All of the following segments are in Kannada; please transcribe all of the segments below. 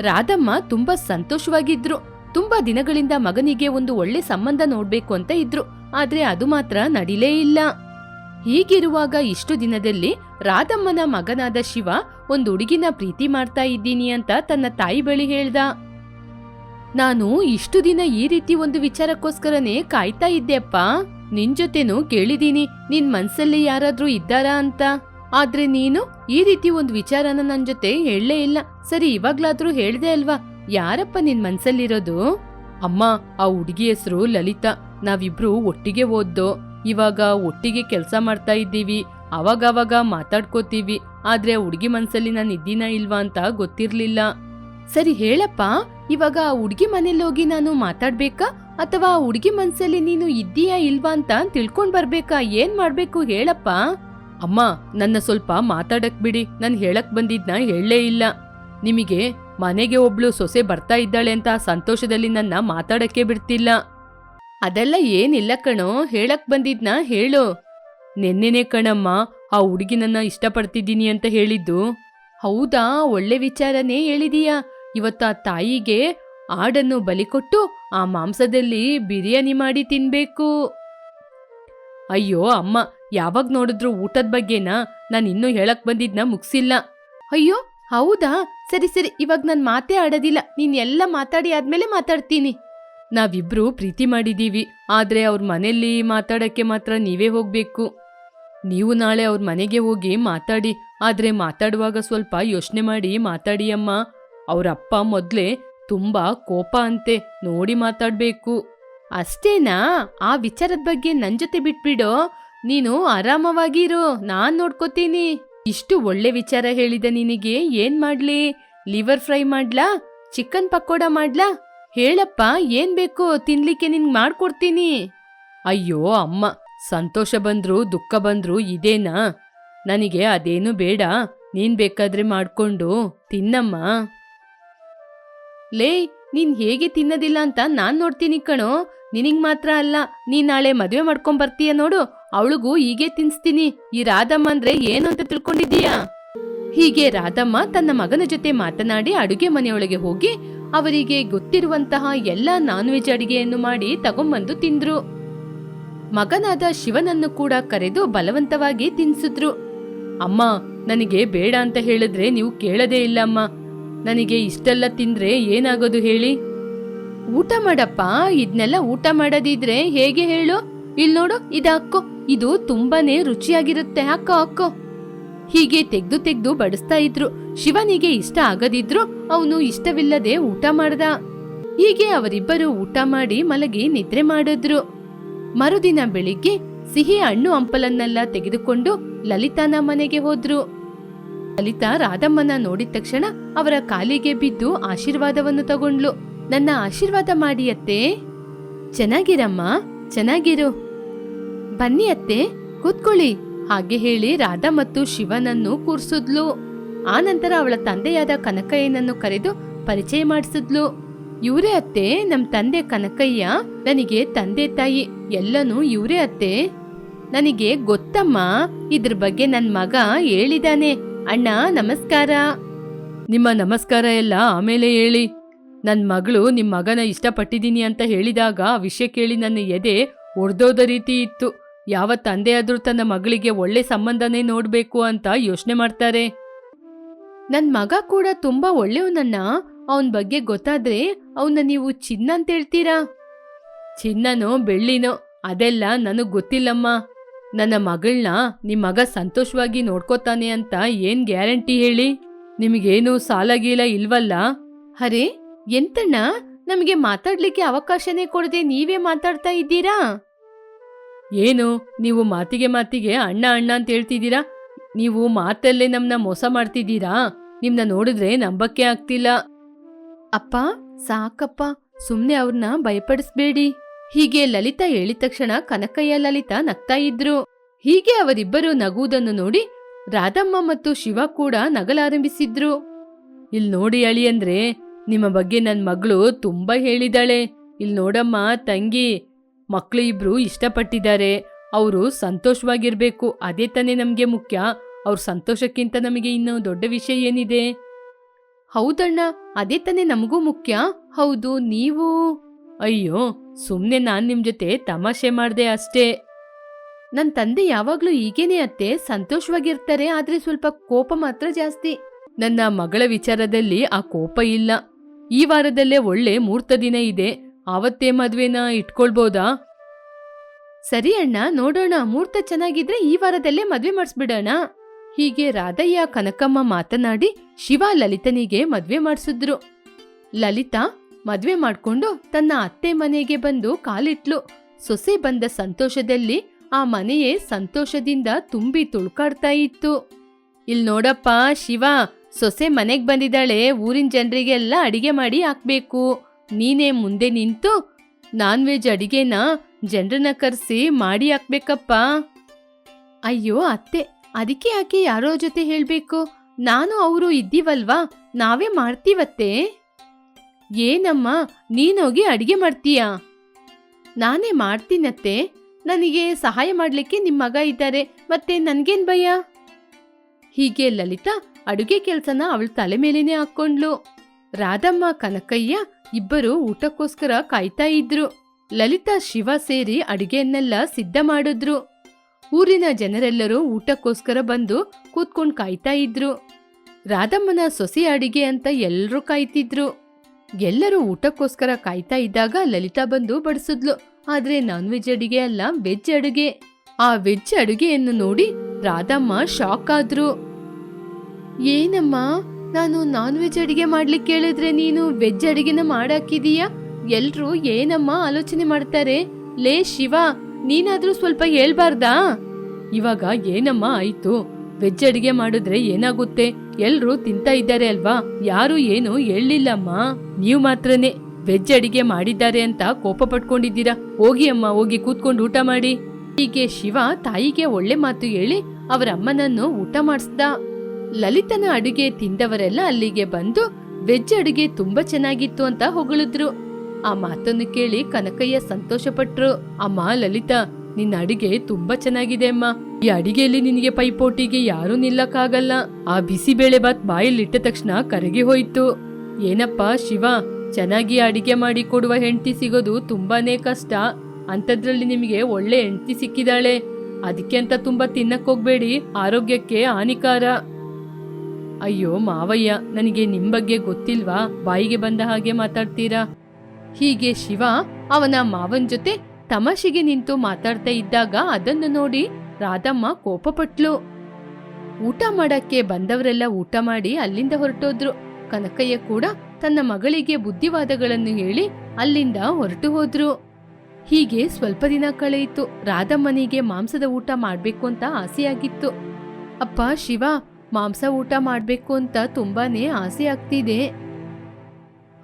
ರಾಧಮ್ಮ ತುಂಬಾ ಸಂತೋಷವಾಗಿದ್ರು. ತುಂಬಾ ದಿನಗಳಿಂದ ಮಗನಿಗೆ ಒಂದು ಒಳ್ಳೆ ಸಂಬಂಧ ನೋಡ್ಬೇಕು ಅಂತ ಇದ್ರು. ಆದ್ರೆ ಅದು ಮಾತ್ರ ನಡಿಲೇ ಇಲ್ಲ. ಹೀಗಿರುವಾಗ ಇಷ್ಟು ದಿನದಲ್ಲಿ ರಾಧಮ್ಮನ ಮಗನಾದ ಶಿವ ಒಂದು ಹುಡುಗಿನ ಪ್ರೀತಿ ಮಾಡ್ತಾ ಇದ್ದೀನಿ ಅಂತ ತನ್ನ ತಾಯಿ ಬಳಿ ಹೇಳ್ದ. ನಾನು ಇಷ್ಟು ದಿನ ಈ ರೀತಿ ಒಂದು ವಿಚಾರಕ್ಕೋಸ್ಕರನೇ ಕಾಯ್ತಾ ಇದ್ದೆಪ್ಪ ನಿನ್ ಜೊತೆನೂ ಕೇಳಿದೀನಿ. ನಿನ್ ಮನ್ಸಲ್ಲಿ ಯಾರಾದ್ರೂ ಇದ್ದಾರಾ ಅಂತ. ಆದ್ರೆ ನೀನು ಈ ರೀತಿ ಒಂದು ವಿಚಾರನ ನನ್ ಜೊತೆ ಹೇಳಲೇ ಇಲ್ಲ. ಸರಿ, ಇವಾಗ್ಲಾದ್ರೂ ಹೇಳ್ದೆ ಅಲ್ವಾ? ಯಾರಪ್ಪ ನಿನ್ ಮನ್ಸಲ್ಲಿರೋದು? ಅಮ್ಮ, ಆ ಹುಡುಗಿ ಹೆಸರು ಲಲಿತಾ. ನಾವಿಬ್ರು ಒಟ್ಟಿಗೆ ಓದ್ದು, ಇವಾಗ ಒಟ್ಟಿಗೆ ಕೆಲಸ ಮಾಡ್ತಾ ಇದ್ದೀವಿ. ಅವಾಗವಾಗ ಮಾತಾಡ್ಕೋತೀವಿ. ಆದ್ರೆ ಹುಡುಗಿ ಮನ್ಸಲ್ಲಿ ನಾನು ಇದ್ದೀನಾ ಇಲ್ವಾ ಅಂತ ಗೊತ್ತಿರ್ಲಿಲ್ಲ. ಸರಿ, ಹೇಳಪ್ಪ. ಇವಾಗ ಆ ಹುಡುಗಿ ಮನೇಲಿ ಹೋಗಿ ನಾನು ಮಾತಾಡ್ಬೇಕಾ? ಅಥವಾ ಆ ಹುಡುಗಿ ಮನ್ಸಲ್ಲಿ ನೀನು ಇದ್ದೀಯಾ ಇಲ್ವಾ ಅಂತ ತಿಳ್ಕೊಂಡ್ ಬರ್ಬೇಕಾ? ಏನ್ ಮಾಡ್ಬೇಕು ಹೇಳಪ್ಪ? ಅಮ್ಮ, ನನ್ನ ಸ್ವಲ್ಪ ಮಾತಾಡಕ್ ಬಿಡಿ. ನಾನು ಹೇಳಕ್ ಬಂದಿದ್ನ ಹೇಳಲೇ ಇಲ್ಲ. ನಿಮಗೆ ಮನೆಗೆ ಒಬ್ಳು ಸೊಸೆ ಬರ್ತಾ ಇದ್ದಾಳೆ ಅಂತ ಸಂತೋಷದಲ್ಲಿ ನನ್ನ ಮಾತಾಡಕ್ಕೆ ಬಿಡ್ತಿಲ್ಲ. ಅದೆಲ್ಲ ಏನಿಲ್ಲ ಕಣೋ, ಹೇಳಕ್ ಬಂದಿದ್ನ ಹೇಳು. ನೆನ್ನೆನೆ ಕಣಮ್ಮ, ಆ ಹುಡುಗಿ ನನ್ನ ಇಷ್ಟಪಡ್ತಿದ್ದೀನಿ ಅಂತ ಹೇಳಿದ್ದು. ಹೌದಾ, ಒಳ್ಳೆ ವಿಚಾರನೇ ಹೇಳಿದೀಯಾ. ಇವತ್ತು ಆ ತಾಯಿಗೆ ಆಡನ್ನು ಬಲಿಕೊಟ್ಟು ಆ ಮಾಂಸದಲ್ಲಿ ಬಿರಿಯಾನಿ ಮಾಡಿ ತಿನ್ಬೇಕು. ಅಯ್ಯೋ, ಅಮ್ಮ ಯಾವಾಗ ನೋಡಿದ್ರು ಊಟದ ಬಗ್ಗೆನಾ ನಾನು ಇನ್ನೂ ಹೇಳಕ್ ಬಂದಿದ್ನ ಮುಗಿಸಿಲ್ಲ. ಅಯ್ಯೋ, ಹೌದಾ? ಸರಿ ಸರಿ, ಇವಾಗ ನಾನು ಮಾತೇ ಆಡೋದಿಲ್ಲ. ನೀನ್ ಎಲ್ಲ ಮಾತಾಡಿ ಆದ್ಮೇಲೆ ಮಾತಾಡ್ತೀನಿ. ನಾವಿಬ್ರು ಪ್ರೀತಿ ಮಾಡಿದೀವಿ. ಆದ್ರೆ ಅವ್ರ ಮನೆಯಲ್ಲಿ ಮಾತಾಡಕ್ಕೆ ಮಾತ್ರ ನೀವೇ ಹೋಗ್ಬೇಕು. ನೀವು ನಾಳೆ ಅವ್ರ ಮನೆಗೆ ಹೋಗಿ ಮಾತಾಡಿ. ಆದ್ರೆ ಮಾತಾಡುವಾಗ ಸ್ವಲ್ಪ ಯೋಚನೆ ಮಾಡಿ ಮಾತಾಡಿ ಅಮ್ಮ. ಅವ್ರ ಅಪ್ಪ ಮೊದ್ಲೇ ತುಂಬಾ ಕೋಪ ಅಂತೆ, ನೋಡಿ ಮಾತಾಡ್ಬೇಕು. ಅಷ್ಟೇನಾ? ಆ ವಿಚಾರದ ಬಗ್ಗೆ ನನ್ ಜೊತೆ ಬಿಟ್ಬಿಡೋ? ನೀನು ಆರಾಮವಾಗಿರು ನಾನ್ ನೋಡ್ಕೋತೀನಿ. ಇಷ್ಟು ಒಳ್ಳೆ ವಿಚಾರ ಹೇಳಿದ ನಿನಗೆ, ಏನ್ ಮಾಡ್ಲಿ? ಲಿವರ್ ಫ್ರೈ ಮಾಡ್ಲಾ? ಚಿಕನ್ ಪಕೋಡ ಮಾಡ್ಲಾ? ಹೇಳಪ್ಪ, ಏನ್ ಬೇಕು? ತಿನ್ಲಿಕ್ಕೆ ನಿನ್ಗೆ ಮಾಡ್ಕೊಡ್ತೀನಿ. ಅಯ್ಯೋ, ಅಮ್ಮ, ಸಂತೋಷ ಬಂದ್ರು, ದುಃಖ ಬಂದ್ರು ಇದೇನಾ? ನನಗೆ ಅದೇನು ಬೇಡ, ನೀನ್ ಬೇಕಾದ್ರೆ ಮಾಡ್ಕೊಂಡು, ತಿನ್ನಮ್ಮ. ಲೇ, ನೀನ್ ಹೇಗೆ ತಿನ್ನೋದಿಲ್ಲ ಅಂತ ನಾನ್ ನೋಡ್ತೀನಿ ಕಣೋ. ನಿನಗ್ ಮಾತ್ರ ಅಲ್ಲ ನೀ ನಾಳೆ ಮದುವೆ ಮಾಡ್ಕೊಂಡ್ ಬರ್ತೀಯ ನೋಡು. ಅವಳಿಗೂ ಹೀಗೆ ತಿನ್ಸ್ತೀನಿ. ಈ ರಾಧಮ್ಮ ಅಂದ್ರೆ ಏನು ಅಂತ ತಿಳ್ಕೊಂಡಿದ್ದೀಯಾ? ಹೀಗೆ ರಾಧಮ್ಮ ತನ್ನ ಮಗನ ಜೊತೆ ಮಾತನಾಡಿ ಅಡುಗೆ ಮನೆಯೊಳಗೆ ಹೋಗಿ ಅವರಿಗೆ ಗೊತ್ತಿರುವಂತಹ ಎಲ್ಲಾ ನಾನ್ ವೆಜ್ ಅಡಿಗೆಯನ್ನು ಮಾಡಿ ತಗೊಂಬಂದು ತಿಂದ್ರು. ಮಗನಾದ ಶಿವನನ್ನು ಕೂಡ ಕರೆದು ಬಲವಂತವಾಗಿ ತಿನ್ಸಿದ್ರು. ಅಮ್ಮ, ನನಗೆ ಬೇಡ ಅಂತ ಹೇಳಿದ್ರೆ ನೀವು ಕೇಳದೇ ಇಲ್ಲ ಅಮ್ಮ. ನನಗೆ ಇಷ್ಟೆಲ್ಲ ತಿಂದ್ರೆ ಏನಾಗೋದು ಹೇಳಿ? ಊಟ ಮಾಡಪ್ಪ ಇದನ್ನೆಲ್ಲ ಊಟ ಮಾಡದಿದ್ರೆ ಹೇಗೆ ಹೇಳು? ಇಲ್ಲಿ ನೋಡು, ಇದು ಹಾಕೋ. ಇದು ತುಂಬಾನೇ ರುಚಿಯಾಗಿರುತ್ತೆ, ಹಾಕೋ ಹಾಕೋ. ಹೀಗೆ ತೆಗ್ದು ತೆಗ್ದು ಬಡಿಸ್ತಾ ಇದ್ರು. ಶಿವನಿಗೆ ಇಷ್ಟ ಆಗದಿದ್ರು ಅವನು ಇಷ್ಟವಿಲ್ಲದೆ ಊಟ ಮಾಡ್ದ. ಹೀಗೆ ಅವರಿಬ್ಬರು ಊಟ ಮಾಡಿ ಮಲಗಿ ನಿದ್ರೆ ಮಾಡಿದ್ರು. ಮರುದಿನ ಬೆಳಿಗ್ಗೆ ಸಿಹಿ ಹಣ್ಣು ಹಂಪಲನ್ನೆಲ್ಲ ತೆಗೆದುಕೊಂಡು ಲಲಿತಾನ ಮನೆಗೆ ಹೋದ್ರು. ಲಲಿತಾ ರಾಧಮ್ಮನ ನೋಡಿದ ತಕ್ಷಣ ಅವರ ಕಾಲಿಗೆ ಬಿದ್ದು ಆಶೀರ್ವಾದವನ್ನು ತಗೊಂಡ್ಲು ನನ್ನ ಆಶೀರ್ವಾದ ಮಾಡಿ ಅತ್ತೆ. ಚೆನ್ನಾಗಿರಮ್ಮ, ಚೆನ್ನಾಗಿರು. ಬನ್ನಿ ಅತ್ತೆ, ಕೂತ್ಕೊಳ್ಳಿ. ಹಾಗೆ ಹೇಳಿ ರಾಧಾ ಮತ್ತು ಶಿವನನ್ನು ಕೂರ್ಸಿದ್ಲು. ನಂತರ ಅವಳ ತಂದೆಯಾದ ಕನಕಯ್ಯನನ್ನು ಕರೆದು ಪರಿಚಯ ಮಾಡಿಸಿದ್ಲು. ಇವರೇ ಅತ್ತೆ ನಮ್ಮ ತಂದೆ ಕನಕಯ್ಯ, ನನಗೆ ತಂದೆ ತಾಯಿ, ಎಲ್ಲನೂ ಇವರೇ ಅತ್ತೆ. ನನಗೆ ಗೊತ್ತಮ್ಮ, ಇದ್ರ ಬಗ್ಗೆ ನನ್ನ ಮಗ ಹೇಳಿದಾನೆ. ಅಣ್ಣ, ನಮಸ್ಕಾರ. ನಿಮ್ಮ ನಮಸ್ಕಾರ ಎಲ್ಲ ಆಮೇಲೆ ಹೇಳಿ. ನನ್ ಮಗಳು ನಿಮ್ ಮಗನ ಇಷ್ಟಪಟ್ಟಿದ್ದೀನಿ ಅಂತ ಹೇಳಿದಾಗ ಆ ವಿಷಯ ಕೇಳಿ ನನ್ನ ಎದೆ ಒಡ್ದೋದ ರೀತಿ ಇತ್ತು. ಯಾವ ತಂದೆಯಾದ್ರೂ ತನ್ನ ಮಗಳಿಗೆ ಒಳ್ಳೆ ಸಂಬಂಧನೇ ನೋಡ್ಬೇಕು ಅಂತ ಯೋಚನೆ ಮಾಡ್ತಾರೆ. ನನ್ ಮಗ ಕೂಡ ತುಂಬಾ ಒಳ್ಳೆಯವನನ್ನ ಅವನ ಬಗ್ಗೆ ಗೊತ್ತಾದ್ರೆ ಅವನ್ನ ನೀವು ಚಿನ್ನ ಅಂತ ಹೇಳ್ತೀರಾ? ಚಿನ್ನನೋ ಬೆಳ್ಳಿನೋ ಅದೆಲ್ಲ ನನಗ್ ಗೊತ್ತಿಲ್ಲಮ್ಮ. ನನ್ನ ಮಗಳನ್ನ ನಿಮ್ಮ ಮಗ ಸಂತೋಷವಾಗಿ ನೋಡ್ಕೋತಾನೆ ಅಂತ ಏನ್ ಗ್ಯಾರಂಟಿ ಹೇಳಿ? ನಿಮಗೇನು ಸಾಲ ಗೀಲ ಇಲ್ವಲ್ಲ? ಅರೆ ಎಂತಣ್ಣ? ನಮಗೆ ಮಾತಾಡ್ಲಿಕ್ಕೆ ಅವಕಾಶನೇ ಕೊಡದೆ ನೀವೇ ಮಾತಾಡ್ತಾ ಇದ್ದೀರಾ? ಏನು? ನೀವು ಮಾತಿಗೆ ಮಾತಿಗೆ ಅಣ್ಣ ಅಣ್ಣ ಅಂತ ಹೇಳ್ತಿದ್ದೀರಾ? ನೀವು ಮಾತಲ್ಲೇ ನಮ್ನ ಮೋಸ ಮಾಡ್ತಿದ್ದೀರಾ? ನಿಮ್ನ ನೋಡಿದ್ರೆ ನಂಬಕ್ಕೆ ಆಗ್ತಿಲ್ಲ. ಅಪ್ಪ ಸಾಕಪ್ಪ. ಸುಮ್ನೆ ಅವ್ರನ್ನ ಭಯಪಡಿಸ್ಬೇಡಿ. ಹೀಗೆ ಲಲಿತಾ ಹೇಳಿದ ತಕ್ಷಣ ಕನಕಯ್ಯ ಲಲಿತಾ ನಗ್ತಾ ಇದ್ರು. ಹೀಗೆ ಅವರಿಬ್ಬರು ನಗುವುದನ್ನು ನೋಡಿ ರಾಧಮ್ಮ ಮತ್ತು ಶಿವ ಕೂಡ ನಗಲಾರಂಭಿಸಿದ್ರು. ಇಲ್ಲಿ ನೋಡಿ ಅಳಿ ಅಂದ್ರೆ ನಿಮ್ಮ ಬಗ್ಗೆ ನನ್ ಮಗಳು ತುಂಬಾ ಹೇಳಿದಾಳೆ. ಇಲ್ಲಿ ನೋಡಮ್ಮ, ತಂಗಿ ಮಕ್ಕಳು ಇಬ್ರು ಇಷ್ಟಪಟ್ಟಿದ್ದಾರೆ. ಅವರು ಸಂತೋಷವಾಗಿರ್ಬೇಕು, ಅದೇ ತಾನೇ ನಮ್ಗೆ ಮುಖ್ಯ. ಅವ್ರ ಸಂತೋಷಕ್ಕಿಂತ ನಮಗೆ ಇನ್ನೂ ದೊಡ್ಡ ವಿಷಯ ಏನಿದೆ? ಹೌದಣ್ಣ, ಅದೇ ತಾನೇ ನಮಗೂ ಮುಖ್ಯ. ಹೌದು, ನೀವು? ಅಯ್ಯೋ, ಸುಮ್ನೆ ನಾನ್ ನಿಮ್ಮ ಜೊತೆ ತಮಾಷೆ ಮಾಡ್ದೆ ಅಷ್ಟೇ. ನನ್ ತಂದೆ ಯಾವಾಗ್ಲೂ ಈಗೇನೆ ಅತ್ತೆ. ಸಂತೋಷವಾಗಿರ್ತಾರೆ, ಆದ್ರೆ ಸ್ವಲ್ಪ ಕೋಪ ಮಾತ್ರ ಜಾಸ್ತಿ. ನನ್ನ ಮಗಳ ವಿಚಾರದಲ್ಲಿ ಆ ಕೋಪ ಇಲ್ಲ. ಈ ವಾರದಲ್ಲೇ ಒಳ್ಳೆ ಮೂರ್ತ ದಿನ ಇದೆ. ಆವತ್ತೇ ಮದ್ವೆನ ಇಟ್ಕೊಳ್ಬೋದಾ? ಸರಿ ಅಣ್ಣ, ನೋಡೋಣ. ಮೂರ್ತ ಚೆನ್ನಾಗಿದ್ರೆ ಈ ವಾರದಲ್ಲೇ ಮದ್ವೆ ಮಾಡಿಸ್ಬಿಡೋಣ. ಹೀಗೆ ರಾಧಯ್ಯ, ಕನಕಮ್ಮ ಮಾತನಾಡಿ ಶಿವ ಲಲಿತನಿಗೆ ಮದ್ವೆ ಮಾಡಿಸಿದ್ರು. ಲಲಿತಾ ಮದ್ವೆ ಮಾಡ್ಕೊಂಡು ತನ್ನ ಅತ್ತೆ ಮನೆಗೆ ಬಂದು ಕಾಲಿಟ್ಲು. ಸೊಸೆ ಬಂದ ಸಂತೋಷದಲ್ಲಿ ಆ ಮನೆಯೇ ಸಂತೋಷದಿಂದ ತುಂಬಿ ತುಳ್ಕಾಡ್ತಾ ಇತ್ತು. ಇಲ್ ನೋಡಪ್ಪ ಶಿವ ಸೊಸೆ ಮನೆಗೆ ಬಂದಿದ್ದಾಳೆ, ಊರಿನ ಜನರಿಗೆಲ್ಲ ಅಡಿಗೆ ಮಾಡಿ ಹಾಕ್ಬೇಕು. ನೀನೇ ಮುಂದೆ ನಿಂತು ನಾನ್ ವೆಜ್ ಅಡಿಗೆನ ಜನರನ್ನ ಕರೆಸಿ ಮಾಡಿ ಹಾಕ್ಬೇಕಪ್ಪ. ಅಯ್ಯೋ, ಅತ್ತೆ, ಅದಕ್ಕೆ ಯಾಕೆ ಯಾರೋ ಜೊತೆ ಹೇಳಬೇಕು? ನಾನು ಅವರು ಇದ್ದೀವಲ್ವಾ? ನಾವೇ ಮಾಡ್ತೀವತ್ತೆ? ಏನಮ್ಮ, ನೀನೋಗಿ ಅಡಿಗೆ ಮಾಡ್ತೀಯಾ? ನಾನೇ ಮಾಡ್ತೀನತ್ತೆ. ನನಗೆ ಸಹಾಯ ಮಾಡಲಿಕ್ಕೆ ನಿಮ್ಮ ಮಗ ಇದ್ದಾರೆ. ಮತ್ತೆ ನನ್ಗೇನ್ ಭಯ? ಹೀಗೆ ಲಲಿತಾ ಅಡುಗೆ ಕೆಲಸನ ಅವಳ ತಲೆ ಮೇಲೇನೆ ಹಾಕೊಂಡ್ಲು ರಾಧಮ್ಮ, ಕನಕಯ್ಯ ಇಬ್ಬರು ಊಟಕ್ಕೋಸ್ಕರ ಕಾಯ್ತಾ ಇದ್ರು. ಲಲಿತಾ, ಶಿವ ಸೇರಿ ಅಡುಗೆಯನ್ನೆಲ್ಲ ಸಿದ್ಧ ಮಾಡಿದ್ರು. ಊರಿನ ಜನರೆಲ್ಲರೂ ಊಟಕ್ಕೋಸ್ಕರ ಬಂದು ಕೂತ್ಕೊಂಡು ಕಾಯ್ತಾ ಇದ್ರು. ರಾಧಮ್ಮನ ಸೊಸೆ ಅಡಿಗೆ ಅಂತ ಎಲ್ಲರೂ ಕಾಯ್ತಿದ್ರು. ಎಲ್ಲರೂ ಊಟಕ್ಕೋಸ್ಕರ ಕಾಯ್ತಾ ಇದ್ದಾಗ ಲಲಿತಾ ಬಂದು ಬಡಿಸಿದ್ಲು. ಆದ್ರೆ ನಾನ್ ವೆಜ್ ಅಡುಗೆ ಅಲ್ಲ ವೆಜ್ ಅಡುಗೆ. ಆ ವೆಜ್ ಅಡುಗೆಯನ್ನು ನೋಡಿ ರಾಧಮ್ಮ ಶಾಕ್ ಆದ್ರು. ಏನಮ್ಮ? ನಾನು ನಾನ್ ವೆಜ್ ಅಡಿಗೆ ಮಾಡ್ಲಿಕ್ಕೆ ಕೇಳಿದ್ರೆ ನೀನು ವೆಜ್ ಅಡಿಗೆನ ಮಾಡಾಕಿದೀಯಾ? ಎಲ್ರು ಏನಮ್ಮ ಆಲೋಚನೆ ಮಾಡ್ತಾರೆ? ಲೇ ಶಿವ, ನೀನಾದ್ರೂ ಸ್ವಲ್ಪ ಹೇಳ್ಬಾರ್ದಾ? ಇವಾಗ ಏನಮ್ಮ ಆಯ್ತು? ವೆಜ್ ಅಡಿಗೆ ಮಾಡಿದ್ರೆ ಏನಾಗುತ್ತೆ? ಎಲ್ರು ತಿಂತಾ ಇದ್ದಾರೆ ಅಲ್ವಾ? ಯಾರು ಏನು ಹೇಳಿಲ್ಲಮ್ಮ ನೀವು ಮಾತ್ರನೇ ವೆಜ್ ಅಡಿಗೆ ಮಾಡಿದ್ದಾರೆ ಅಂತ ಕೋಪ ಪಟ್ಕೊಂಡಿದ್ದೀರಾ? ಹೋಗಿ ಅಮ್ಮ, ಹೋಗಿ ಕೂತ್ಕೊಂಡು ಊಟ ಮಾಡಿ. ಹೀಗೆ ಶಿವ ತಾಯಿಗೆ ಒಳ್ಳೆ ಮಾತು ಹೇಳಿ ಅವರ ಅಮ್ಮನನ್ನು ಊಟ ಮಾಡಿಸ್ದ. ಲಲಿತನ ಅಡುಗೆ ತಿಂದವರೆಲ್ಲ ಅಲ್ಲಿಗೆ ಬಂದು ವೆಜ್ ಅಡುಗೆ ತುಂಬಾ ಚೆನ್ನಾಗಿತ್ತು ಅಂತ ಹೊಗಳಿದ್ರು. ಆ ಮಾತನ್ನು ಕೇಳಿ ಕನಕಯ್ಯ ಸಂತೋಷಪಟ್ರು. ಅಮ್ಮ, ಲಲಿತಾ, ನಿನ್ನ ಅಡಿಗೆ ತುಂಬಾ ಚೆನ್ನಾಗಿದೆ ಅಮ್ಮ. ಈ ಅಡಿಗೆಯಲ್ಲಿ ನಿನಗೆ ಪೈಪೋಟಿಗೆ ಯಾರೂ ನಿಲ್ಲಕ್ಕಾಗಲ್ಲ. ಆ ಬಿಸಿಬೇಳೆ ಬಾತ್ ಬಾಯಲ್ಲಿಟ್ಟ ತಕ್ಷಣ ಕರಗಿ ಹೋಯ್ತು. ಏನಪ್ಪ ಶಿವ, ಚೆನ್ನಾಗಿ ಅಡಿಗೆ ಮಾಡಿ ಕೊಡುವ ಹೆಂಡತಿ ಸಿಗೋದು ತುಂಬಾನೇ ಕಷ್ಟ. ಅಂಥದ್ರಲ್ಲಿ ನಿಮಗೆ ಒಳ್ಳೆ ಹೆಂಡತಿ ಸಿಕ್ಕಿದಾಳೆ. ಅದಕ್ಕೆ ಅಂತ ತುಂಬಾ ತಿನ್ನಕ್ ಹೋಗ್ಬೇಡಿ ಆರೋಗ್ಯಕ್ಕೆ ಹಾನಿಕಾರ. ಅಯ್ಯೋ ಮಾವಯ್ಯ, ನನಗೆ ನಿಮ್ ಬಗ್ಗೆ ಗೊತ್ತಿಲ್ವಾ? ಬಾಯಿಗೆ ಬಂದ ಹಾಗೆ ಮಾತಾಡ್ತೀರಾ? ಹೀಗೆ ಶಿವ ಅವನ ಮಾವನ್ ಜೊತೆ ತಮಾಷೆಗೆ ನಿಂತು ಮಾತಾಡ್ತಾ ಇದ್ದಾಗ ಅದನ್ನು ನೋಡಿ ರಾಧಮ್ಮ ಕೋಪಪಟ್ಲು. ಊಟ ಮಾಡಕ್ಕೆ ಬಂದವರೆಲ್ಲ ಊಟ ಮಾಡಿ ಅಲ್ಲಿಂದ ಹೊರಟೋದ್ರು. ಕನಕಯ್ಯ ಕೂಡ ತನ್ನ ಮಗಳಿಗೆ ಬುದ್ಧಿವಾದಗಳನ್ನು ಹೇಳಿ ಅಲ್ಲಿಂದ ಹೊರಟು ಹೋದ್ರು. ಹೀಗೆ ಸ್ವಲ್ಪ ದಿನ ಕಳೆಯಿತು. ರಾಧಮ್ಮನಿಗೆ ಮಾಂಸದ ಊಟ ಮಾಡ್ಬೇಕು ಅಂತ ಆಸೆಯಾಗಿತ್ತು. ಅಪ್ಪ, ಶಿವ ಮಾಂಸ ಊಟ ಮಾಡಬೇಕು ಅಂತ ತುಂಬಾನೇ ಆಸೆ ಆಗ್ತಿದೆ.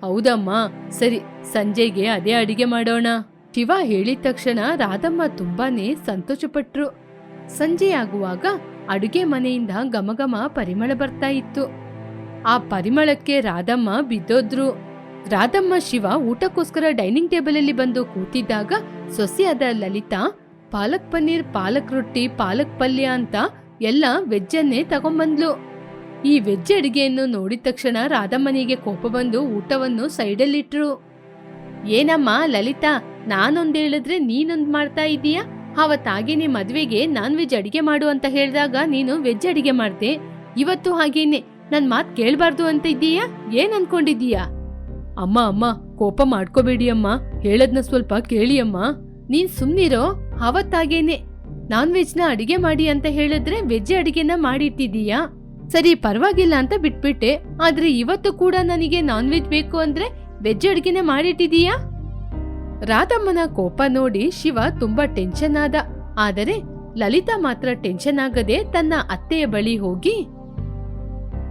ಹೌದಮ್ಮ, ಸರಿ, ಸಂಜೆಗೆ ಅದೇ ಅಡಿಗೆ ಮಾಡೋಣ. ಶಿವ ಹೇಳಿದ ತಕ್ಷಣ ರಾಧಮ್ಮ ತುಂಬಾನೇ ಸಂತೋಷಪಟ್ರು. ಸಂಜೆ ಆಗುವಾಗ ಅಡುಗೆ ಮನೆಯಿಂದ ಗಮಗಮ ಪರಿಮಳ ಬರ್ತಾ ಇತ್ತು. ಆ ಪರಿಮಳಕ್ಕೆ ರಾಧಮ್ಮ ಬಿದ್ದೋದ್ರು. ರಾಧಮ್ಮ, ಶಿವ ಊಟಕ್ಕೋಸ್ಕರ ಡೈನಿಂಗ್ ಟೇಬಲ್ ಅಲ್ಲಿ ಬಂದು ಕೂತಿದ್ದಾಗ ಸೊಸೆಯಾದ ಲಲಿತಾ, ಪಾಲಕ್ ಪನ್ನೀರ್, ಪಾಲಕ್ ರೊಟ್ಟಿ, ಪಾಲಕ್ ಪಲ್ಯ ಅಂತ ಎಲ್ಲ ವೆಜ್ಜನ್ನೇ ತಗೊಂಬಂದ್ಲು. ಈ ವೆಜ್ ಅಡಿಗೆಯನ್ನು ನೋಡಿದ ತಕ್ಷಣ ರಾಧಮ್ಮನಿಗೆ ಕೋಪ ಬಂದು ಊಟವನ್ನು ಸೈಡಲ್ಲಿಟ್ರು. ಏನಮ್ಮ ಲಲಿತಾ, ನಾನೊಂದು ಹೇಳಿದ್ರೆ ನೀನೊಂದ್ ಮಾಡ್ತಾ ಇದೀಯಾ? ಅವತ್ತಾಗೇನೆ ಮದುವೆಗೆ ನಾನ್ ವೆಜ್ ಅಡಿಗೆ ಮಾಡು ಅಂತ ಹೇಳಿದಾಗ ನೀನು ವೆಜ್ ಅಡಿಗೆ ಮಾಡ್ದೆ. ಇವತ್ತು ಹಾಗೇನೆ, ನನ್ ಮಾತ್ ಕೇಳ್ಬಾರ್ದು ಅಂತ ಇದ್ದೀಯಾ? ಏನ್ ಅನ್ಕೊಂಡಿದ್ದೀಯಾ? ಅಮ್ಮ ಅಮ್ಮ, ಕೋಪ ಮಾಡ್ಕೋಬೇಡಿ ಅಮ್ಮ. ಹೇಳದ್ನ ಸ್ವಲ್ಪ ಕೇಳಿ ಅಮ್ಮ. ನೀನ್ ಸುಮ್ನಿರೋ? ಅವತ್ತಾಗೇನೆ ನಾನ್ ವೆಜ್ನ ಅಡಿಗೆ ಮಾಡಿ ಅಂತ ಹೇಳಿದ್ರೆ ವೆಜ್ ಅಡಿಗೆನ ಮಾಡಿಟ್ಟಿದೀಯಾ ಸರಿ, ಪರವಾಗಿಲ್ಲ ಅಂತ ಬಿಟ್ಬಿಟ್ಟೆ. ಆದ್ರೆ ಇವತ್ತು ಕೂಡ ನನಗೆ ನಾನ್ ವೆಜ್ ಬೇಕು ಅಂದ್ರೆ ವೆಜ್ ಅಡಿಗೆನ ಮಾಡಿಟ್ಟಿದೀಯಾ ರಾಧಮ್ಮನ ಕೋಪ ನೋಡಿ ಶಿವ ತುಂಬಾ ಟೆನ್ಷನ್ ಆದ. ಆದರೆ ಲಲಿತಾ ಮಾತ್ರ ಟೆನ್ಷನ್ ಆಗದೆ ತನ್ನ ಅತ್ತೆಯ ಬಳಿ ಹೋಗಿ,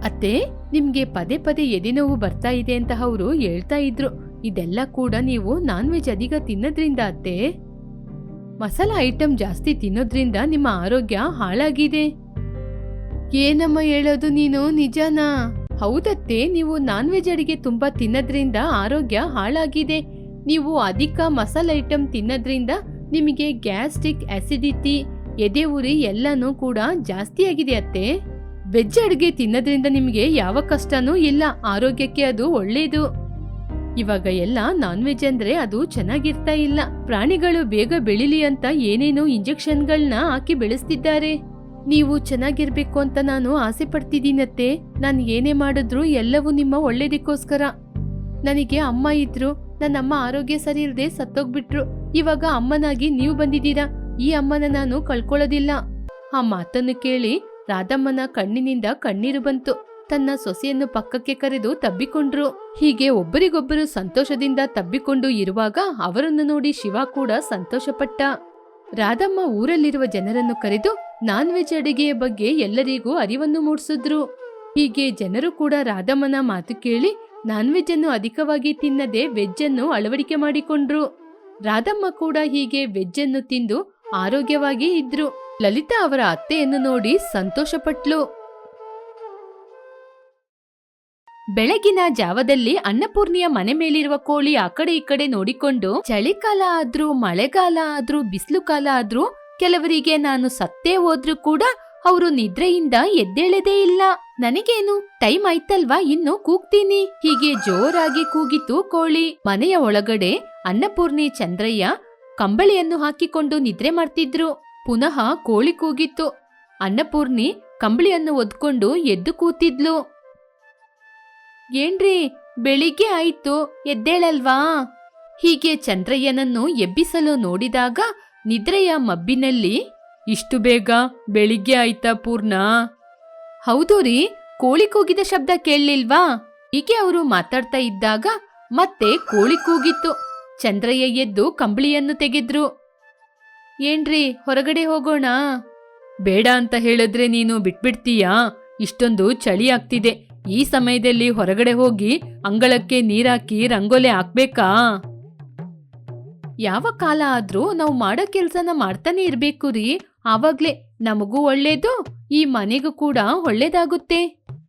ಅತ್ತೆ, ನಿಮ್ಗೆ ಪದೇ ಪದೇ ಎದೆನೋವು ಬರ್ತಾ ಇದೆ ಅಂತ ಅವರು ಹೇಳ್ತಾ ಇದ್ರು. ಇದೆಲ್ಲ ಕೂಡ ನೀವು ನಾನ್ ವೆಜ್ ಅಧಿಕ ತಿನ್ನೋದ್ರಿಂದ ಅತ್ತೆ. ಮಸಾಲ ಐಟಮ್ ಜಾಸ್ತಿ ತಿನ್ನೋದ್ರಿಂದ ನಿಮ್ಮ ಆರೋಗ್ಯ ಹಾಳಾಗಿದೆ. ಏನಮ್ಮ ಹೇಳೋದು ನೀನು? ನಿಜನಾ? ಹೌದತ್ತೆ, ನೀವು ನಾನ್ ವೆಜ್ ಅಡಿಗೆ ತುಂಬಾ ತಿನ್ನೋದ್ರಿಂದ ಆರೋಗ್ಯ ಹಾಳಾಗಿದೆ. ನೀವು ಅಧಿಕ ಮಸಾಲ ಐಟಮ್ ತಿನ್ನೋದ್ರಿಂದ ನಿಮಗೆ ಗ್ಯಾಸ್ಟ್ರಿಕ್ ಆಸಿಡಿಟಿ ಎದೆ ಉರಿ ಎಲ್ಲನೂ ಕೂಡ ಜಾಸ್ತಿ ಆಗಿದೆ ಅತ್ತೆ. ವೆಜ್ ಅಡುಗೆ ತಿನ್ನೋದ್ರಿಂದ ನಿಮಗೆ ಯಾವ ಕಷ್ಟನೂ ಇಲ್ಲ. ಆರೋಗ್ಯಕ್ಕೆ ಅದು ಒಳ್ಳೇದು. ಇವಾಗ ಎಲ್ಲ ನಾನ್ ವೆಜ್ ಅಂದ್ರೆ ಅದು ಚೆನ್ನಾಗಿರ್ತಾ ಇಲ್ಲ. ಪ್ರಾಣಿಗಳು ಬೇಗ ಬೆಳಿಲಿ ಅಂತ ಏನೇನೋ ಇಂಜೆಕ್ಷನ್ಗಳನ್ನ ಹಾಕಿ ಬೆಳೆಸ್ತಿದ್ದಾರೆ. ನೀವು ಚೆನ್ನಾಗಿರ್ಬೇಕು ಅಂತ ನಾನು ಆಸೆ ಪಡ್ತಿದ್ದೀನತ್ತೆ ನಾನು ಏನೇ ಮಾಡಿದ್ರು ಎಲ್ಲವೂ ನಿಮ್ಮ ಒಳ್ಳೇದಕ್ಕೋಸ್ಕರ. ನನಗೆ ಅಮ್ಮ ಇದ್ರು ನನ್ನ ಅಮ್ಮ ಆರೋಗ್ಯ ಸರಿ ಇಲ್ಲದೆ ಸತ್ತೋಗ್ಬಿಟ್ರು. ಇವಾಗ ಅಮ್ಮನಾಗಿ ನೀವು ಬಂದಿದ್ದೀರಾ? ಈ ಅಮ್ಮನ ನಾನು ಕಳ್ಕೊಳ್ಳೋದಿಲ್ಲ. ಆ ಮಾತನ್ನು ಕೇಳಿ ರಾಧಮ್ಮನ ಕಣ್ಣಿನಿಂದ ಕಣ್ಣೀರು ಬಂತು. ತನ್ನ ಸೊಸೆಯನ್ನು ಪಕ್ಕಕ್ಕೆ ಕರೆದು ತಬ್ಬಿಕೊಂಡ್ರು. ಹೀಗೆ ಒಬ್ಬರಿಗೊಬ್ಬರು ಸಂತೋಷದಿಂದ ತಬ್ಬಿಕೊಂಡು ಇರುವಾಗ ಅವರನ್ನು ನೋಡಿ ಶಿವ ಕೂಡ ಸಂತೋಷಪಟ್ಟ. ರಾಧಮ್ಮ ಊರಲ್ಲಿರುವ ಜನರನ್ನು ಕರೆದು ನಾನ್ ವೆಜ್ ಅಡಿಗೆಯ ಬಗ್ಗೆ ಎಲ್ಲರಿಗೂ ಅರಿವನ್ನು ಮೂಡಿಸಿದ್ರು. ಹೀಗೆ ಜನರು ಕೂಡ ರಾಧಮ್ಮನ ಮಾತು ಕೇಳಿ ನಾನ್ ವೆಜ್ ಅನ್ನು ಅಧಿಕವಾಗಿ ತಿನ್ನದೆ ವೆಜ್ ಅನ್ನು ಅಳವಡಿಕೆ ಮಾಡಿಕೊಂಡ್ರು. ರಾಧಮ್ಮ ಕೂಡ ಹೀಗೆ ವೆಜ್ ಅನ್ನು ತಿಂದು ಆರೋಗ್ಯವಾಗಿ ಇದ್ರು. ಲಲಿತಾ ಅವರ ಅತ್ತೆಯನ್ನು ನೋಡಿ ಸಂತೋಷಪಟ್ಲು. ಬೆಳಗಿನ ಜಾವದಲ್ಲಿ ಅನ್ನಪೂರ್ಣಿಯ ಮನೆ ಮೇಲಿರುವ ಕೋಳಿ ಆ ಕಡೆ ಈ ಕಡೆ ನೋಡಿಕೊಂಡು ಚಳಿಗಾಲ ಆದ್ರೂ, ಮಳೆಗಾಲ ಆದ್ರೂ, ಬಿಸಿಲು ಕಾಲ ಆದ್ರೂ ಕೆಲವರಿಗೆ ನಾನು ಸತ್ತೇ ಹೋದ್ರೂ ಕೂಡ ಅವರು ನಿದ್ರೆಯಿಂದ ಎದ್ದೇಳದೇ ಇಲ್ಲ. ನನಗೇನು? ಟೈಮ್ ಆಯ್ತಲ್ವಾ? ಇನ್ನು ಕೂಗ್ತೀನಿ. ಹೀಗೆ ಜೋರಾಗಿ ಕೂಗಿತು ಕೋಳಿ. ಮನೆಯ ಒಳಗಡೆ ಅನ್ನಪೂರ್ಣಿ ಚಂದ್ರಯ್ಯ ಕಂಬಳಿಯನ್ನು ಹಾಕಿಕೊಂಡು ನಿದ್ರೆ ಮಾಡ್ತಿದ್ರು. ಪುನಃ ಕೋಳಿ ಕೂಗಿತ್ತು. ಅನ್ನಪೂರ್ಣಿ ಕಂಬಳಿಯನ್ನು ಒದ್ಕೊಂಡು ಎದ್ದು ಕೂತಿದ್ಲು. ಏನ್ರಿ? ಬೆಳಿಗ್ಗೆ ಆಯ್ತು, ಎದ್ದೇಳಲ್ವಾ? ಹೀಗೆ ಚಂದ್ರಯ್ಯನನ್ನು ಎಬ್ಬಿಸಲು ನೋಡಿದಾಗ ನಿದ್ರೆಯ ಮಬ್ಬಿನಲ್ಲಿ, ಇಷ್ಟು ಬೇಗ ಬೆಳಿಗ್ಗೆ ಆಯ್ತಾ ಪೂರ್ಣ? ಹೌದು ರೀ ಕೋಳಿ ಕೂಗಿದ ಶಬ್ದ ಕೇಳಲಿಲ್ವಾ? ಹೀಗೆ ಅವರು ಮಾತಾಡ್ತಾ ಇದ್ದಾಗ ಮತ್ತೆ ಕೋಳಿ ಕೂಗಿತ್ತು. ಚಂದ್ರಯ್ಯ ಎದ್ದು ಕಂಬಳಿಯನ್ನು ತೆಗೆದ್ರು. ಏನ್ರಿ, ಹೊರಗಡೆ ಹೋಗೋಣ? ಬೇಡ ಅಂತ ಹೇಳಿದ್ರೆ ನೀನು ಬಿಟ್ಬಿಡ್ತೀಯಾ? ಇಷ್ಟೊಂದು ಚಳಿ ಆಗ್ತಿದೆ. ಈ ಸಮಯದಲ್ಲಿ ಹೊರಗಡೆ ಹೋಗಿ ಅಂಗಳಕ್ಕೆ ನೀರಾಕಿ ರಂಗೋಲೆ ಹಾಕ್ಬೇಕಾ? ಯಾವ ಕಾಲ ಆದ್ರೂ ನಾವು ಮಾಡೋ ಕೆಲ್ಸನ ಮಾಡ್ತಾನೆ ಇರ್ಬೇಕು ರೀ. ಆವಾಗ್ಲೇ ನಮಗೂ ಒಳ್ಳೇದು, ಈ ಮನೆಗೂ ಕೂಡ ಒಳ್ಳೇದಾಗುತ್ತೆ.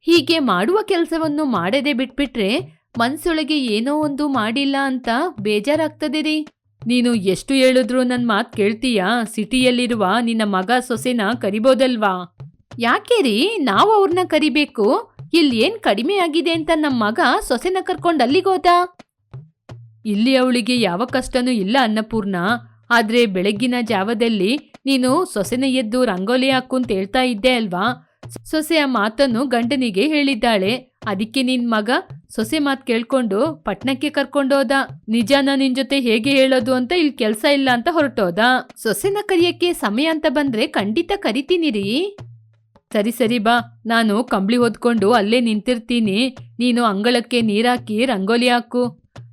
ಹೀಗೆ ಮಾಡುವ ಕೆಲಸವನ್ನು ಮಾಡದೆ ಬಿಟ್ಬಿಟ್ರೆ ಮನ್ಸೊಳಗೆ ಏನೋ ಒಂದು ಮಾಡಿಲ್ಲ ಅಂತ ಬೇಜಾರಾಗ್ತದೆ ರೀ. ನೀನು ಎಷ್ಟು ಹೇಳಿದ್ರು ನನ್ ಮಾತ್ ಕೇಳ್ತೀಯಾ? ಸಿಟಿಯಲ್ಲಿರುವ ನಿನ್ನ ಮಗ ಸೊಸೆನ ಕರಿಬೋದಲ್ವಾ? ಯಾಕೆ ರೀ? ನಾವು ಅವ್ರನ್ನ ಕರಿಬೇಕು. ಇಲ್ಲಿ ಏನ್ ಕಡಿಮೆ ಆಗಿದೆ ಅಂತ ನಮ್ಮ ಮಗ ಸೊಸೆನ ಕರ್ಕೊಂಡು ಅಲ್ಲಿಗೋದ ಇಲ್ಲಿ ಅವಳಿಗೆ ಯಾವ ಕಷ್ಟನೂ ಇಲ್ಲ ಅನ್ನಪೂರ್ಣ. ಆದ್ರೆ ಬೆಳಗ್ಗಿನ ಜಾವದಲ್ಲಿ ನೀನು ಸೊಸೆನ ಎದ್ದು ರಂಗೋಲಿ ಹಾಕು ಅಂತ ಹೇಳ್ತಾ ಇದ್ದೆ ಅಲ್ವಾ? ಸೊಸೆಯ ಮಾತನ್ನು ಗಂಡನಿಗೆ ಹೇಳಿದ್ದಾಳೆ. ಅದಕ್ಕೆ ನಿನ್ ಮಗ ಸೊಸೆ ಮಾತ್ ಕೇಳ್ಕೊಂಡು ಪಟ್ಣಕ್ಕೆ ಕರ್ಕೊಂಡೋದ ನಿಜಾನ ನಿನ್ ಜೊತೆ ಹೇಗೆ ಹೇಳೋದು ಅಂತ ಇಲ್ಲಿ ಕೆಲ್ಸ ಇಲ್ಲ ಅಂತ ಹೊರಟೋದ. ಸೊಸೆನ ಕರಿಯಕ್ಕೆ ಸಮಯ ಅಂತ ಬಂದ್ರೆ ಖಂಡಿತ ಕರಿತೀನಿ ರೀ ಸರಿ ಸರಿ ಬಾ. ನಾನು ಕಂಬಳಿ ಹೊದ್ಕೊಂಡು ಅಲ್ಲೇ ನಿಂತಿರ್ತೀನಿ. ನೀನು ಅಂಗಳಕ್ಕೆ ನೀರಾಕಿ ರಂಗೋಲಿ ಹಾಕು.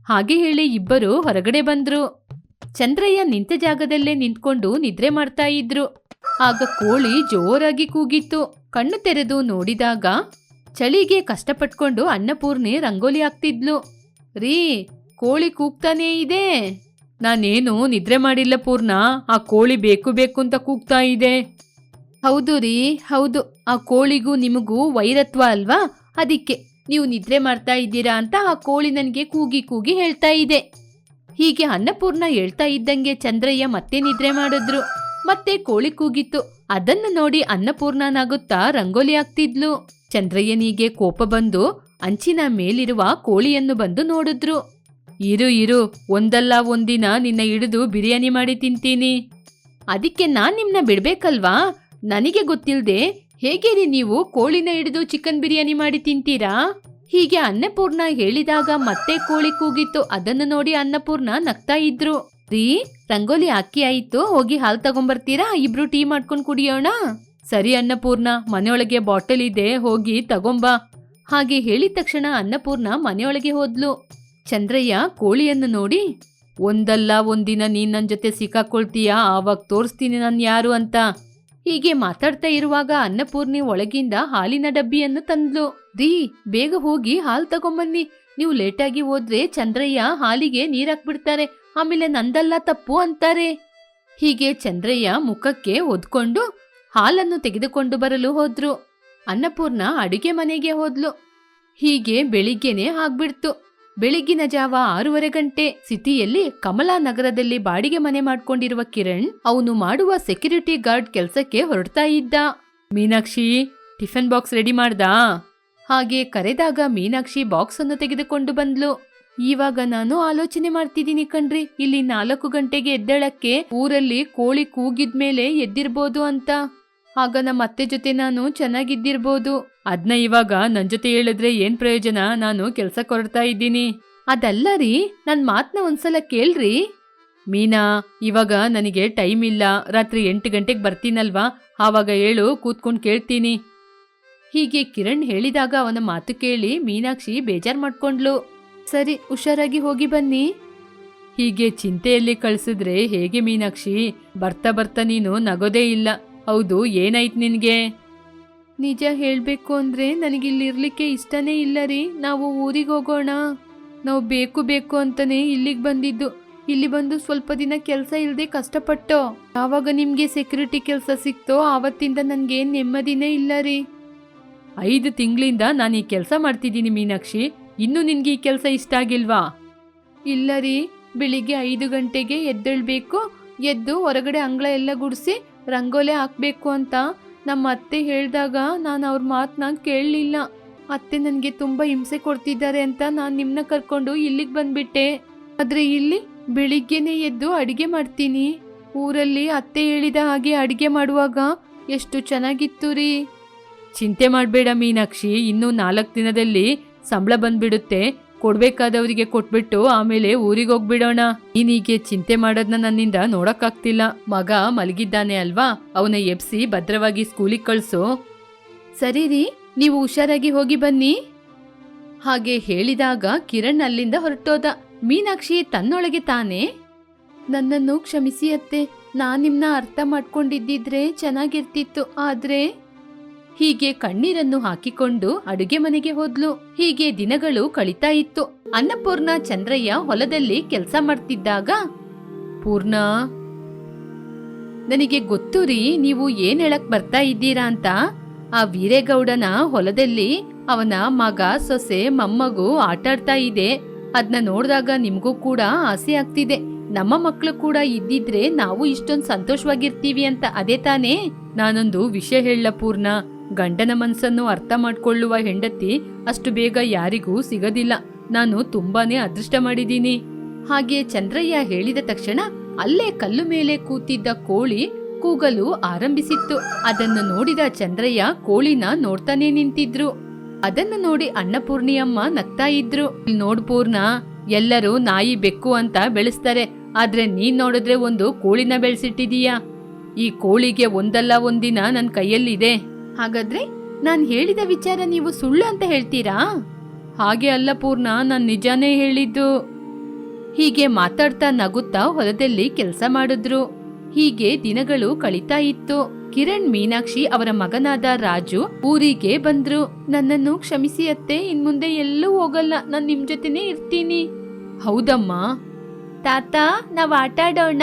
ಹಾಗೆ ಹೇಳಿ ಇಬ್ಬರು ಹೊರಗಡೆ ಬಂದ್ರು. ಚಂದ್ರಯ್ಯ ನಿಂತ ಜಾಗದಲ್ಲೇ ನಿಂತ್ಕೊಂಡು ನಿದ್ರೆ ಮಾಡ್ತಾ ಇದ್ರು. ಆಗ ಕೋಳಿ ಜೋರಾಗಿ ಕೂಗಿತ್ತು. ಕಣ್ಣು ತೆರೆದು ನೋಡಿದಾಗ ಚಳಿಗೆ ಕಷ್ಟಪಟ್ಕೊಂಡು ಅನ್ನಪೂರ್ಣಿ ರಂಗೋಲಿ ಹಾಕ್ತಿದ್ಲು. ರೀ, ಕೋಳಿ ಕೂಗ್ತಾನೇ ಇದೆ. ನಾನೇನು ನಿದ್ರೆ ಮಾಡಿಲ್ಲ ಪೂರ್ಣ. ಆ ಕೋಳಿ ಬೇಕು ಬೇಕು ಅಂತ ಕೂಗ್ತಾ ಇದೆ. ಹೌದು ರೀ, ಹೌದು. ಆ ಕೋಳಿಗೂ ನಿಮಗೂ ವೈರತ್ವ ಅಲ್ವಾ? ಅದಕ್ಕೆ ನೀವು ನಿದ್ರೆ ಮಾಡ್ತಾ ಇದ್ದೀರಾ ಅಂತ ಆ ಕೋಳಿ ನನಗೆ ಕೂಗಿ ಕೂಗಿ ಹೇಳ್ತಾ ಇದೆ. ಹೀಗೆ ಅನ್ನಪೂರ್ಣ ಹೇಳ್ತಾ ಇದ್ದಂಗೆ ಚಂದ್ರಯ್ಯ ಮತ್ತೆ ನಿದ್ರೆ ಮಾಡಿದ್ರು. ಮತ್ತೆ ಕೋಳಿ ಕೂಗಿತ್ತು. ಅದನ್ನು ನೋಡಿ ಅನ್ನಪೂರ್ಣನಾಗುತ್ತಾ ರಂಗೋಲಿ ಆಗ್ತಿದ್ಲು ಚಂದ್ರಯ್ಯನಿಗೆ ಕೋಪ ಬಂದು ಅಂಚಿನ ಮೇಲಿರುವ ಕೋಳಿಯನ್ನು ಬಂದು ನೋಡಿದ್ರು. ಇರು ಇರು, ಒಂದಲ್ಲ ಒಂದಿನ ನಿನ್ನ ಹಿಡಿದು ಬಿರಿಯಾನಿ ಮಾಡಿ ತಿಂತೀನಿ. ಅದಕ್ಕೆ ನಾನು ನಿಮ್ಮನ್ನ ಬಿಡ್ಬೇಕಲ್ವಾ? ನನಗೆ ಗೊತ್ತಿಲ್ಲದೆ ಹೇಗೆ ನೀವು ಕೋಳಿನ ಹಿಡಿದು ಚಿಕನ್ ಬಿರಿಯಾನಿ ಮಾಡಿ ತಿಂತೀರಾ? ಹೀಗೆ ಅನ್ನಪೂರ್ಣ ಹೇಳಿದಾಗ ಮತ್ತೆ ಕೋಳಿ ಕೂಗಿತ್ತು. ಅದನ್ನು ನೋಡಿ ಅನ್ನಪೂರ್ಣ ನಗ್ತಾ ಇದ್ರು. ರೀ, ರಂಗೋಲಿ ಅಕ್ಕಿ ಆಯ್ತು. ಹೋಗಿ ಹಾಲು ತಗೊಂಬರ್ತೀರಾ? ಇಬ್ರು ಟೀ ಮಾಡ್ಕೊಂಡ್ ಕುಡಿಯೋಣ? ಸರಿ ಅನ್ನಪೂರ್ಣ, ಮನೆಯೊಳಗೆ ಬಾಟಲ್ ಇದೆ. ಹೋಗಿ ತಗೊಂಬಾ. ಹಾಗೆ ಹೇಳಿದ ತಕ್ಷಣ ಅನ್ನಪೂರ್ಣ ಮನೆಯೊಳಗೆ ಹೋದ್ಲು. ಚಂದ್ರಯ್ಯ ಕೋಳಿಯನ್ನು ನೋಡಿ, ಒಂದಲ್ಲ, ಒಂದಿನ ನೀನ್ ನನ್ನ ಜೊತೆ ಸಿಕ್ಕಾಕೊಳ್ತೀಯಾ? ಆವಾಗ ತೋರಿಸ್ತೀನಿ ನಾನು ಯಾರು ಅಂತ. ಹೀಗೆ ಮಾತಾಡ್ತಾ ಇರುವಾಗ ಅನ್ನಪೂರ್ಣಿ ಒಳಗಿಂದ ಹಾಲಿನ ಡಬ್ಬಿಯನ್ನು ತಂದ್ಲು. ದೀ, ಬೇಗ ಹೋಗಿ ಹಾಲು ತಗೊಂಬನ್ನಿ. ನೀವು ಲೇಟಾಗಿ ಹೋದ್ರೆ ಚಂದ್ರಯ್ಯ ಹಾಲಿಗೆ ನೀರಾಕ್ಬಿಡ್ತಾರೆ. ಆಮೇಲೆ ನಂದಲ್ಲ ತಪ್ಪು ಅಂತಾರೆ. ಹೀಗೆ ಚಂದ್ರಯ್ಯ ಮುಖಕ್ಕೆ ಒದ್ಕೊಂಡು ಹಾಲನ್ನು ತೆಗೆದುಕೊಂಡು ಬರಲು ಹೋದ್ರು. ಅನ್ನಪೂರ್ಣ ಅಡುಗೆ ಮನೆಗೆ ಹೋದ್ಲು. ಹೀಗೆ ಬೆಳಿಗ್ಗೆನೆ ಆಗ್ಬಿಡ್ತು. ಬೆಳಿಗ್ಗಿನ ಜಾವ ಆರೂವರೆ ಗಂಟೆ ಸಿಟಿಯಲ್ಲಿ ಕಮಲಾ ನಗರದಲ್ಲಿ ಬಾಡಿಗೆ ಮನೆ ಮಾಡ್ಕೊಂಡಿರುವ ಕಿರಣ್ ಅವನು ಮಾಡುವ ಸೆಕ್ಯೂರಿಟಿ ಗಾರ್ಡ್ ಕೆಲಸಕ್ಕೆ ಹೊರಡ್ತಾ ಇದ್ದ. ಮೀನಾಕ್ಷಿ, ಟಿಫನ್ ಬಾಕ್ಸ್ ರೆಡಿ ಮಾಡ್ದ? ಹಾಗೆ ಕರೆದಾಗ ಮೀನಾಕ್ಷಿ ಬಾಕ್ಸ್ ಅನ್ನು ತೆಗೆದುಕೊಂಡು ಬಂದ್ಲು. ಇವಾಗ ನಾನು ಆಲೋಚನೆ ಮಾಡ್ತಿದ್ದೀನಿ ಕಣ್ರಿ. ಇಲ್ಲಿ ನಾಲ್ಕು ಗಂಟೆಗೆ ಎದ್ದಳಕ್ಕೆ ಊರಲ್ಲಿ ಕೋಳಿ ಕೂಗಿದ್ಮೇಲೆ ಎದ್ದಿರ್ಬೋದು ಅಂತ. ಆಗ ನಮ್ಮ ಅತ್ತೆ ಜೊತೆ ನಾನು ಚೆನ್ನಾಗಿದ್ದಿರ್ಬೋದು. ಅದ್ನ ಇವಾಗ ನನ್ ಜೊತೆ ಹೇಳಿದ್ರೆ ಏನ್ ಪ್ರಯೋಜನ? ನಾನು ಕೆಲ್ಸ ಕೊರಡ್ತಾ ಇದ್ದೀನಿ. ಅದಲ್ಲ ರೀ, ನನ್ ಮಾತನ್ನ ಒಂದ್ಸಲ ಕೇಳ್ರಿ. ಮೀನಾ, ಇವಾಗ ನನಗೆ ಟೈಮ್ ಇಲ್ಲ. ರಾತ್ರಿ ಎಂಟು ಗಂಟೆಗೆ ಬರ್ತೀನಲ್ವಾ? ಆವಾಗ ಹೇಳು, ಕೂತ್ಕೊಂಡು ಕೇಳ್ತೀನಿ. ಹೀಗೆ ಕಿರಣ್ ಹೇಳಿದಾಗ ಅವನ ಮಾತು ಕೇಳಿ ಮೀನಾಕ್ಷಿ ಬೇಜಾರು ಮಾಡ್ಕೊಂಡ್ಲು. ಸರಿ, ಹುಷಾರಾಗಿ ಹೋಗಿ ಬನ್ನಿ. ಹೀಗೆ ಚಿಂತೆಯಲ್ಲಿ ಕಳ್ಸಿದ್ರೆ ಹೇಗೆ ಮೀನಾಕ್ಷಿ? ಬರ್ತಾ ಬರ್ತಾ ನೀನು ನಗೋದೇ ಇಲ್ಲ. ಹೌದು, ಏನಾಯ್ತು ನಿನ್ಗೆ? ನಿಜ ಹೇಳಬೇಕು ಅಂದರೆ ನನಗಿಲ್ಲಿರಲಿಕ್ಕೆ ಇಷ್ಟನೇ ಇಲ್ಲ ರೀ ನಾವು ಊರಿಗೆ ಹೋಗೋಣ. ನಾವು ಬೇಕು ಬೇಕು ಅಂತಲೇ ಇಲ್ಲಿಗೆ ಬಂದಿದ್ದು. ಇಲ್ಲಿ ಬಂದು ಸ್ವಲ್ಪ ದಿನ ಕೆಲಸ ಇಲ್ಲದೆ ಕಷ್ಟಪಟ್ಟು. ಯಾವಾಗ ನಿಮಗೆ ಸೆಕ್ಯೂರಿಟಿ ಕೆಲಸ ಸಿಕ್ತೋ ಆವತ್ತಿಂದ ನನಗೆ ನೆಮ್ಮದಿನೇ ಇಲ್ಲ ರೀ ಐದು ತಿಂಗಳಿಂದ ನಾನು ಈ ಕೆಲಸ ಮಾಡ್ತಿದ್ದೀನಿ ಮೀನಾಕ್ಷಿ. ಇನ್ನೂ ನಿನಗೆ ಈ ಕೆಲಸ ಇಷ್ಟ ಆಗಿಲ್ವಾ? ಇಲ್ಲ ರೀ ಬೆಳಿಗ್ಗೆ ಐದು ಗಂಟೆಗೆ ಎದ್ದೇಳ್ಬೇಕು. ಎದ್ದು ಹೊರಗಡೆ ಅಂಗಳ ಎಲ್ಲ ಗುಡಿಸಿ ರಂಗೋಲೆ ಹಾಕಬೇಕು ಅಂತ. ನಮ್ಮ ಅತ್ತೆ ಹೇಳಿದಾಗ ನಾನು ಅವ್ರ ಮಾತನ್ನ ಕೇಳಲಿಲ್ಲ. ಅತ್ತೆ ನನಗೆ ತುಂಬ ಹಿಂಸೆ ಕೊಡ್ತಿದ್ದಾರೆ ಅಂತ ನಾನು ನಿಮ್ಮನ್ನ ಕರ್ಕೊಂಡು ಇಲ್ಲಿಗೆ ಬಂದ್ಬಿಟ್ಟೆ. ಆದರೆ ಇಲ್ಲಿ ಬೆಳಿಗ್ಗೆನೇ ಎದ್ದು ಅಡುಗೆ ಮಾಡ್ತೀನಿ. ಊರಲ್ಲಿ ಅತ್ತೆ ಹೇಳಿದ ಹಾಗೆ ಅಡುಗೆ ಮಾಡುವಾಗ ಎಷ್ಟು ಚೆನ್ನಾಗಿತ್ತು ರೀ. ಚಿಂತೆ ಮಾಡಬೇಡ ಮೀನಾಕ್ಷಿ, ಇನ್ನೂ ನಾಲ್ಕು ದಿನದಲ್ಲಿ ಸಂಬಳ ಬಂದ್ಬಿಡುತ್ತೆ. ಕೊಡ್ಬೇಕಾದವರಿಗೆ ಕೊಟ್ಬಿಟ್ಟು ಆಮೇಲೆ ಊರಿಗೆ ಹೋಗ್ಬಿಡೋಣ. ನೀನೀಗೆ ಚಿಂತೆ ಮಾಡೋದ್ನ ನನ್ನಿಂದ ನೋಡಕ್ಕಾಗ್ತಿಲ್ಲ. ಮಗ ಮಲಗಿದ್ದಾನೆ ಅಲ್ವಾ? ಅವನ ಎಬ್ಸಿ ಭದ್ರವಾಗಿ ಸ್ಕೂಲಿಗೆ ಕಳ್ಸು. ಸರಿ ರೀ, ನೀವು ಹುಷಾರಾಗಿ ಹೋಗಿ ಬನ್ನಿ. ಹಾಗೆ ಹೇಳಿದಾಗ ಕಿರಣ್ ಅಲ್ಲಿಂದ ಹೊರಟೋದ. ಮೀನಾಕ್ಷಿ ತನ್ನೊಳಗೆ ತಾನೇ? ನನ್ನನ್ನು ಕ್ಷಮಿಸಿ ಅತ್ತೆ. ನಾನು ನಿಮ್ಮನ್ನ ಅರ್ಥ ಮಾಡ್ಕೊಂಡಿದ್ದಿದ್ರೆ ಚೆನ್ನಾಗಿರ್ತಿತ್ತು. ಆದ್ರೆ ಹೀಗೆ ಕಣ್ಣೀರನ್ನು ಹಾಕಿಕೊಂಡು ಅಡುಗೆ ಮನೆಗೆ ಹೋದ್ಲು. ಹೀಗೆ ದಿನಗಳು ಕಳೀತಾ ಇತ್ತು. ಅನ್ನಪೂರ್ಣ ಚಂದ್ರಯ್ಯ ಹೊಲದಲ್ಲಿ ಕೆಲಸ ಮಾಡ್ತಿದ್ದಾಗ, ಪೂರ್ಣ, ನನಗೆ ಗೊತ್ತು ರೀ, ನೀವು ಏನ್ ಹೇಳಕ್ ಬರ್ತಾ ಇದ್ದೀರಾ ಅಂತ. ಆ ವೀರೇಗೌಡನ ಹೊಲದಲ್ಲಿ ಅವನ ಮಗ, ಸೊಸೆ, ಮೊಮ್ಮಗು ಆಟಾಡ್ತಾ ಇದೆ. ಅದನ್ನ ನೋಡಿದಾಗ ನಿಮಗೂ ಕೂಡ ಆಸೆ ಆಗ್ತಿದೆ. ನಮ್ಮ ಮಕ್ಕಳು ಕೂಡ ಇದ್ದಿದ್ರೆ ನಾವು ಇಷ್ಟೊಂದು ಸಂತೋಷವಾಗಿರ್ತೀವಿ ಅಂತ. ಅದೇ ತಾನೇ? ನಾನೊಂದು ವಿಷಯ ಹೇಳ ಪೂರ್ಣ. ಗಂಡನ ಮನಸ್ಸನ್ನು ಅರ್ಥ ಮಾಡಿಕೊಳ್ಳುವ ಹೆಂಡತಿ ಅಷ್ಟು ಬೇಗ ಯಾರಿಗೂ ಸಿಗದಿಲ್ಲ. ನಾನು ತುಂಬಾನೇ ಅದೃಷ್ಟ ಮಾಡಿದ್ದೀನಿ. ಹಾಗೆ ಚಂದ್ರಯ್ಯ ಹೇಳಿದ ತಕ್ಷಣ ಅಲ್ಲೇ ಕಲ್ಲು ಮೇಲೆ ಕೂತಿದ್ದ ಕೋಳಿ ಕೂಗಲು ಆರಂಭಿಸಿತ್ತು. ಅದನ್ನು ನೋಡಿದ ಚಂದ್ರಯ್ಯ ಕೋಳಿನ ನೋಡ್ತಾನೆ ನಿಂತಿದ್ರು. ಅದನ್ನು ನೋಡಿ ಅನ್ನಪೂರ್ಣಿಯಮ್ಮ ನಗ್ತಾ ಇದ್ರು. ನೋಡ್ಪೂರ್ಣ ನೋಡ್ ಪೂರ್ಣ, ಎಲ್ಲರೂ ನಾಯಿ ಬೆಕ್ಕು ಅಂತ ಬೆಳೆಸ್ತಾರೆ. ಆದ್ರೆ ನೀನ್ ನೋಡಿದ್ರೆ ಒಂದು ಕೋಳಿನ ಬೆಳೆಸಿಟ್ಟಿದೀಯಾ? ಈ ಕೋಳಿಗೆ ಒಂದಲ್ಲ ಒಂದಿನ ನನ್ನ ಕೈಯಲ್ಲಿದೆ. ಹಾಗಾದ್ರೆ ನಾನು ಹೇಳಿದ ವಿಚಾರ ನೀವು ಸುಳ್ಳು ಅಂತ ಹೇಳ್ತೀರಾ? ಹಾಗೆ ಅಲ್ಲ ಪೂರ್ಣ, ನಾನು ನಿಜಾನೇ ಹೇಳಿದ್ದು. ಹೀಗೆ ಮಾತಾಡ್ತಾ ನಗುತ್ತಾ ಹೊಲದಲ್ಲಿ ಕೆಲಸ ಮಾಡಿದ್ರು. ಹೀಗೆ ದಿನಗಳು ಕಳೀತಾ ಇತ್ತು. ಕಿರಣ್ ಮೀನಾಕ್ಷಿ ಅವರ ಮಗನಾದ ರಾಜು ಊರಿಗೆ ಬಂದ್ರು. ನನ್ನನ್ನು ಕ್ಷಮಿಸಿ ಅತ್ತೆ ಇನ್ ಮುಂದೆ ಎಲ್ಲೂ ಹೋಗಲ್ಲ, ನಾನು ನಿಮ್ ಜೊತೆನೇ ಇರ್ತೀನಿ. ಹೌದಮ್ಮ. ತಾತ, ನಾವ್ ಆಟ ಆಡೋಣ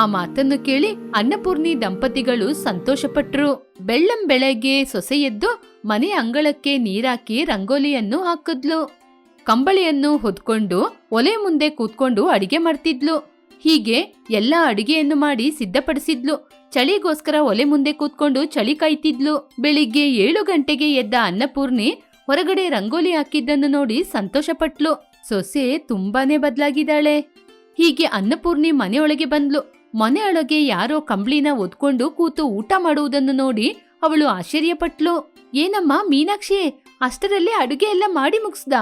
ಆ ಮಾತನ್ನು ಕೇಳಿ ಅನ್ನಪೂರ್ಣಿ ದಂಪತಿಗಳು ಸಂತೋಷಪಟ್ರು. ಬೆಳ್ಳಂ ಬೆಳಗ್ಗೆ ಸೊಸೆ ಎದ್ದು ಮನೆ ಅಂಗಳಕ್ಕೆ ನೀರಾಕಿ ರಂಗೋಲಿಯನ್ನು ಹಾಕಿದ್ಲು. ಕಂಬಳಿಯನ್ನು ಹೊದ್ಕೊಂಡು ಒಲೆ ಮುಂದೆ ಕೂತ್ಕೊಂಡು ಅಡಿಗೆ ಮಾಡ್ತಿದ್ಲು. ಹೀಗೆ ಎಲ್ಲ ಅಡಿಗೆಯನ್ನು ಮಾಡಿ ಸಿದ್ಧಪಡಿಸಿದ್ಲು. ಚಳಿಗೋಸ್ಕರ ಒಲೆ ಮುಂದೆ ಕೂತ್ಕೊಂಡು ಚಳಿ ಕಾಯ್ತಿದ್ಲು. ಬೆಳಿಗ್ಗೆ ಏಳು ಗಂಟೆಗೆ ಎದ್ದ ಅನ್ನಪೂರ್ಣಿ ಹೊರಗಡೆ ರಂಗೋಲಿ ಹಾಕಿದ್ದನ್ನು ನೋಡಿ ಸಂತೋಷಪಟ್ಲು. ಸೊಸೆ ತುಂಬಾನೇ ಬದಲಾಗಿದ್ದಾಳೆ. ಹೀಗೆ ಅನ್ನಪೂರ್ಣಿ ಮನೆಯೊಳಗೆ ಬಂದ್ಲು. ಮನೆಯೊಳಗೆ ಯಾರೋ ಕಂಬ್ಳಿನ ಒದ್ಕೊಂಡು ಕೂತು ಊಟ ಮಾಡುವುದನ್ನು ನೋಡಿ ಅವಳು ಆಶ್ಚರ್ಯಪಟ್ಲು. ಏನಮ್ಮ ಮೀನಾಕ್ಷಿ, ಅಷ್ಟರಲ್ಲಿ ಅಡುಗೆ ಎಲ್ಲ ಮಾಡಿ ಮುಗಿಸ್ದ?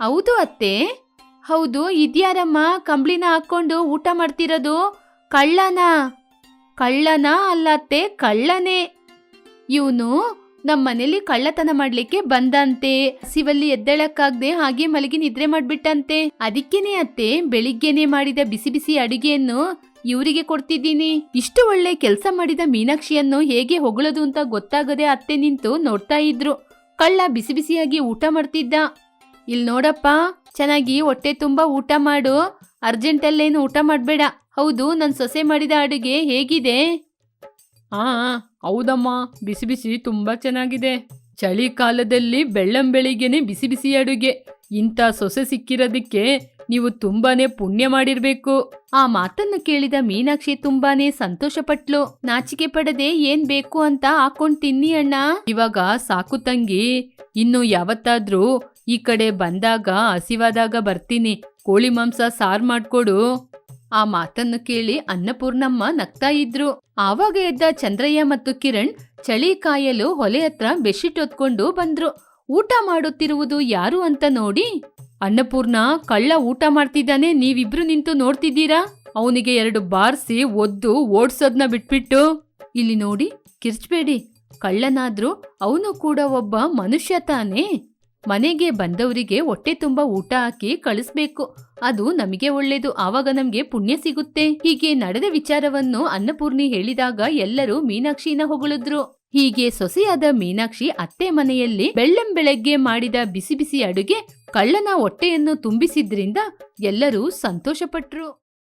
ಹೌದು ಅತ್ತೆ. ಹೌದು, ಇದ್ಯಾರಮ್ಮ ಕಂಬ್ಳಿನ ಹಾಕೊಂಡು ಊಟ ಮಾಡ್ತಿರೋದು? ಕಳ್ಳನ? ಕಳ್ಳನ ಅಲ್ಲತ್ತೆ ಕಳ್ಳನೇ. ಇವನು ನಮ್ಮ ಮನೇಲಿ ಕಳ್ಳತನ ಮಾಡ್ಲಿಕ್ಕೆ ಬಂದಂತೆ. ಸಿವಲ್ಲಿ ಎದ್ದೇಳಕ್ಕಾಗ್ದೆ ಹಾಗೆ ಮಲಗಿ ನಿದ್ರೆ ಮಾಡ್ಬಿಟ್ಟಂತೆ. ಅದಕ್ಕೇನೆ ಅತ್ತೆ, ಬೆಳಿಗ್ಗೆನೆ ಮಾಡಿದ ಬಿಸಿ ಬಿಸಿ ಅಡಿಗೆಯನ್ನು ಇವರಿಗೆ ಕೊಡ್ತಿದ್ದೀನಿ. ಇಷ್ಟು ಒಳ್ಳೆ ಕೆಲಸ ಮಾಡಿದ ಮೀನಾಕ್ಷಿಯನ್ನು ಹೇಗೆ ಹೊಗಳೋದು ಅಂತ ಗೊತ್ತಾಗದೆ ಅತ್ತೆ ನಿಂತು ನೋಡ್ತಾ ಇದ್ರು. ಕಳ್ಳ ಬಿಸಿ ಬಿಸಿಯಾಗಿ ಊಟ ಮಾಡ್ತಿದ್ದ. ಇಲ್ಲಿ ನೋಡಪ್ಪ, ಚೆನ್ನಾಗಿ ಹೊಟ್ಟೆ ತುಂಬಾ ಊಟ ಮಾಡು. ಅರ್ಜೆಂಟಲ್ಲೇನು ಊಟ ಮಾಡಬೇಡ. ಹೌದು, ನನ್ ಸೊಸೆ ಮಾಡಿದ ಅಡುಗೆ ಹೇಗಿದೆ? ಆ ಹೌದಮ್ಮ, ಬಿಸಿ ಬಿಸಿ ತುಂಬಾ ಚೆನ್ನಾಗಿದೆ. ಚಳಿಕಾಲದಲ್ಲಿ ಬೆಳ್ಳಂ ಬೆಳಿಗ್ಗೆನೆ ಬಿಸಿ ಬಿಸಿ ಅಡುಗೆ. ಇಂಥ ಸೊಸೆ ಸಿಕ್ಕಿರೋದಕ್ಕೆ ನೀವು ತುಂಬಾನೇ ಪುಣ್ಯ ಮಾಡಿರ್ಬೇಕು. ಆ ಮಾತನ್ನು ಕೇಳಿದ ಮೀನಾಕ್ಷಿ ತುಂಬಾನೇ ಸಂತೋಷಪಟ್ಲು. ನಾಚಿಕೆ ಪಡದೆ ಏನ್ ಬೇಕು ಅಂತ ಹಾಕೊಂಡ್ ತಿನ್ನಿ ಅಣ್ಣ. ಇವಾಗ ಸಾಕು ತಂಗಿ. ಇನ್ನು ಯಾವತ್ತಾದ್ರೂ ಈ ಕಡೆ ಬಂದಾಗ, ಹಸಿವಾದಾಗ ಬರ್ತೀನಿ. ಕೋಳಿ ಮಾಂಸ ಸಾರ್ ಮಾಡ್ಕೊಡು. ಆ ಮಾತನ್ನು ಕೇಳಿ ಅನ್ನಪೂರ್ಣಮ್ಮ ನಗ್ತಾ ಇದ್ರು. ಆವಾಗ ಎದ್ದ ಚಂದ್ರಯ್ಯ ಮತ್ತು ಕಿರಣ್ ಚಳಿ ಕಾಯಲು ಹೊಲೆ ಹತ್ರ ಬೆಡ್ಶೀಟ್ ಹೊತ್ಕೊಂಡು ಬಂದ್ರು. ಊಟ ಮಾಡುತ್ತಿರುವುದು ಯಾರು ಅಂತ ನೋಡಿ ಅನ್ನಪೂರ್ಣ ಕಳ್ಳ ಊಟ ಮಾಡ್ತಿದ್ದಾನೆ, ನೀವಿಬ್ರು ನಿಂತು ನೋಡ್ತಿದ್ದೀರಾ? ಅವನಿಗೆ ಎರಡು ಬಾರ್ಸಿ ಒದ್ದು ಓಡ್ಸೋದ್ನ ಬಿಟ್ಬಿಟ್ಟು. ಇಲ್ಲಿ ನೋಡಿ, ಕಿರ್ಚ್ಬೇಡಿ. ಕಳ್ಳನಾದ್ರೂ ಅವನು ಕೂಡ ಒಬ್ಬ ಮನುಷ್ಯ ತಾನೇ. ಮನೆಗೆ ಬಂದವರಿಗೆ ಹೊಟ್ಟೆ ತುಂಬ ಊಟ ಹಾಕಿ ಕಳಿಸ್ಬೇಕು. ಅದು ನಮಗೆ ಒಳ್ಳೇದು, ಆವಾಗ ನಮ್ಗೆ ಪುಣ್ಯ ಸಿಗುತ್ತೆ. ಹೀಗೆ ನಡೆದ ವಿಚಾರವನ್ನು ಅನ್ನಪೂರ್ಣಿ ಹೇಳಿದಾಗ ಎಲ್ಲರೂ ಮೀನಾಕ್ಷಿನ ಹೊಗಳಿದ್ರು. ಹೀಗೆ ಸೊಸೆಯಾದ ಮೀನಾಕ್ಷಿ ಅತ್ತೆ ಮನೆಯಲ್ಲಿ ಬೆಳ್ಳಂ ಬೆಳಗ್ಗೆ ಮಾಡಿದ ಬಿಸಿ ಬಿಸಿ ಅಡುಗೆ ಕಳ್ಳನ ಹೊಟ್ಟೆಯನ್ನು ತುಂಬಿಸಿದ್ರಿಂದ ಎಲ್ಲರೂ ಸಂತೋಷಪಟ್ರು.